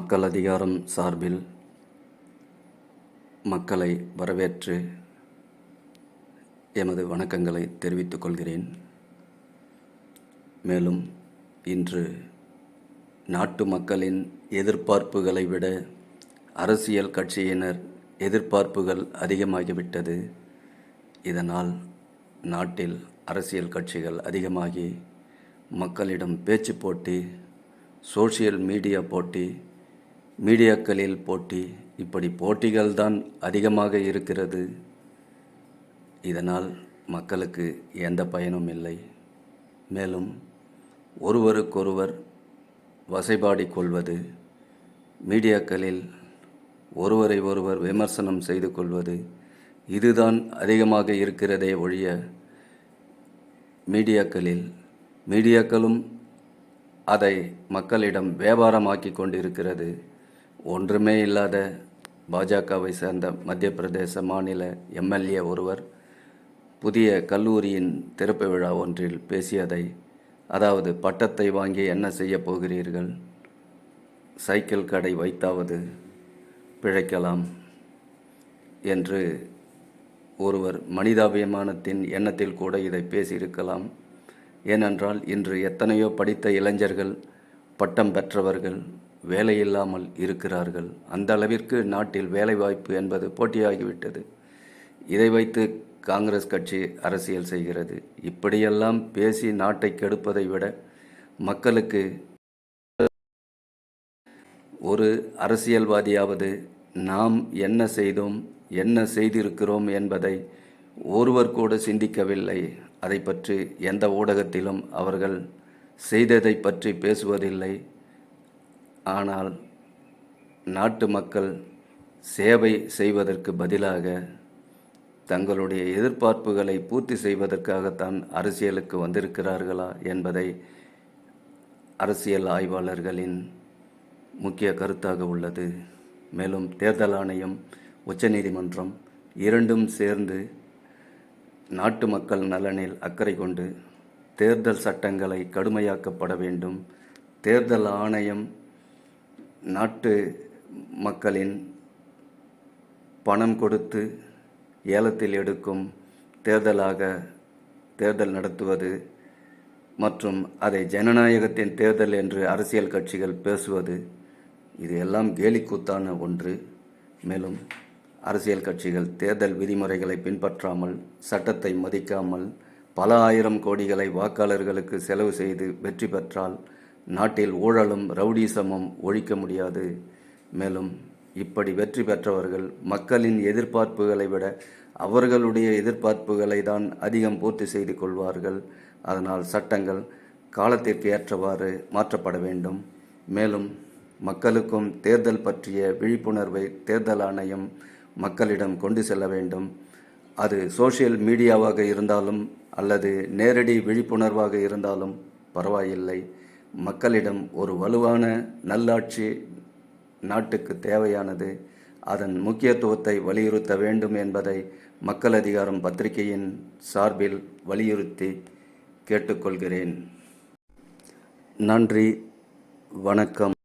மக்கள் அதிகாரம் சார்பில் மக்களை வரவேற்று எமது வணக்கங்களை தெரிவித்துக் கொள்கிறேன். மேலும் இன்று நாட்டு மக்களின் எதிர்பார்ப்புகளை விட அரசியல் கட்சியினர் எதிர்பார்ப்புகள் அதிகமாகிவிட்டது. இதனால் நாட்டில் அரசியல் கட்சிகள் அதிகமாகி மக்களிடம் பேச்சு போட்டி சோஷியல் மீடியா போட்டி மீடியாக்களில் போட்டி இப்படி போட்டிகள் தான் அதிகமாக இருக்கிறது. இதனால் மக்களுக்கு எந்த பயனும் இல்லை. மேலும் ஒருவருக்கொருவர் வசைபாடி கொள்வது மீடியாக்களில் ஒருவரை ஒருவர் விமர்சனம் செய்து கொள்வது இதுதான் அதிகமாக இருக்கிறதே ஒழிய மீடியாக்களில் மீடியாக்களும் அதை மக்களிடம் வியாபாரமாக்கி கொண்டிருக்கிறது. ஒன்றுமே இல்லாத பாஜகவை சேர்ந்த மத்திய பிரதேச மாநில எம்எல்ஏ ஒருவர் புதிய கல்லூரியின் திறப்பு விழா ஒன்றில் பேசியதை அதாவது பட்டத்தை வாங்கி என்ன செய்ய போகிறீர்கள்? சைக்கிள் கடை வைத்தாவது பிழைக்கலாம் என்று ஒருவர் மனிதாபிமானத்தின் எண்ணத்தில் கூட இதை பேசியிருக்கலாம். ஏனென்றால் இன்று எத்தனையோ படித்த இளைஞர்கள் பட்டம் பெற்றவர்கள் வேலையில்லாமல் இருக்கிறார்கள். அந்த அளவிற்கு நாட்டில் வேலைவாய்ப்பு என்பது போட்டியாகிவிட்டது. இதை வைத்து காங்கிரஸ் கட்சி அரசியல் செய்கிறது. இப்படியெல்லாம் பேசி நாட்டை கெடுப்பதை விட மக்களுக்கு ஒரு அரசியல்வாதியாவது நாம் என்ன செய்தோம் என்ன செய்திருக்கிறோம் என்பதை ஒருவர் கூட சிந்திக்கவில்லை. அதை பற்றி எந்த ஊடகத்திலும் அவர்கள் செய்ததை பற்றி பேசுவதில்லை. ஆனால் நாட்டு மக்கள் சேவை செய்வதற்கு பதிலாக தங்களுடைய எதிர்பார்ப்புகளை பூர்த்தி செய்வதற்காகத்தான் அரசியலுக்கு வந்திருக்கிறார்களா என்பதை அரசியல் ஆய்வாளர்களின் முக்கிய கருத்தாக உள்ளது. மேலும் தேர்தல் ஆணையம் உச்சநீதிமன்றம் இரண்டும் சேர்ந்து நாட்டு மக்கள் நலனில் அக்கறை கொண்டு தேர்தல் சட்டங்களை கடுமையாக்கப்பட வேண்டும். தேர்தல் ஆணையம் நாட்டு மக்களின் பணம் கொடுத்து ஏலத்தில் எடுக்கும் தேர்தலாக தேர்தல் நடத்துவது மற்றும் அதை ஜனநாயகத்தின் தேர்தல் என்று அரசியல் கட்சிகள் பேசுவது இது எல்லாம் கேலிக்கூத்தான ஒன்று. மேலும் அரசியல் கட்சிகள் தேர்தல் விதிமுறைகளை பின்பற்றாமல் சட்டத்தை மதிக்காமல் பல ஆயிரம் கோடிகளை வாக்காளர்களுக்கு செலவு செய்து வெற்றி பெற்றால் நாட்டில் ஊழலும் ரவுடிசமும் ஒழிக்க முடியாது. மேலும் இப்படி வெற்றி பெற்றவர்கள் மக்களின் எதிர்பார்ப்புகளை விட அவர்களுடைய எதிர்பார்ப்புகளை தான் அதிகம் பூர்த்தி செய்து கொள்வார்கள். அதனால் சட்டங்கள் காலத்திற்கு ஏற்றவாறு மாற்றப்பட வேண்டும். மேலும் மக்களுக்கும் தேர்தல் பற்றிய விழிப்புணர்வை தேர்தல் ஆணையம் மக்களிடம் கொண்டு செல்ல வேண்டும். அது சோஷியல் மீடியாவாக இருந்தாலும் அல்லது நேரடி விழிப்புணர்வாக இருந்தாலும் பரவாயில்லை. மக்களிடம் ஒரு வலுவான நல்லாட்சி நாட்டுக்கு தேவையானது. அதன் முக்கியத்துவத்தை வலியுறுத்த வேண்டும் என்பதை மக்கள் அதிகாரம் பத்திரிகையின் சார்பில் வலியுறுத்தி கேட்டுக்கொள்கிறேன். நன்றி வணக்கம்.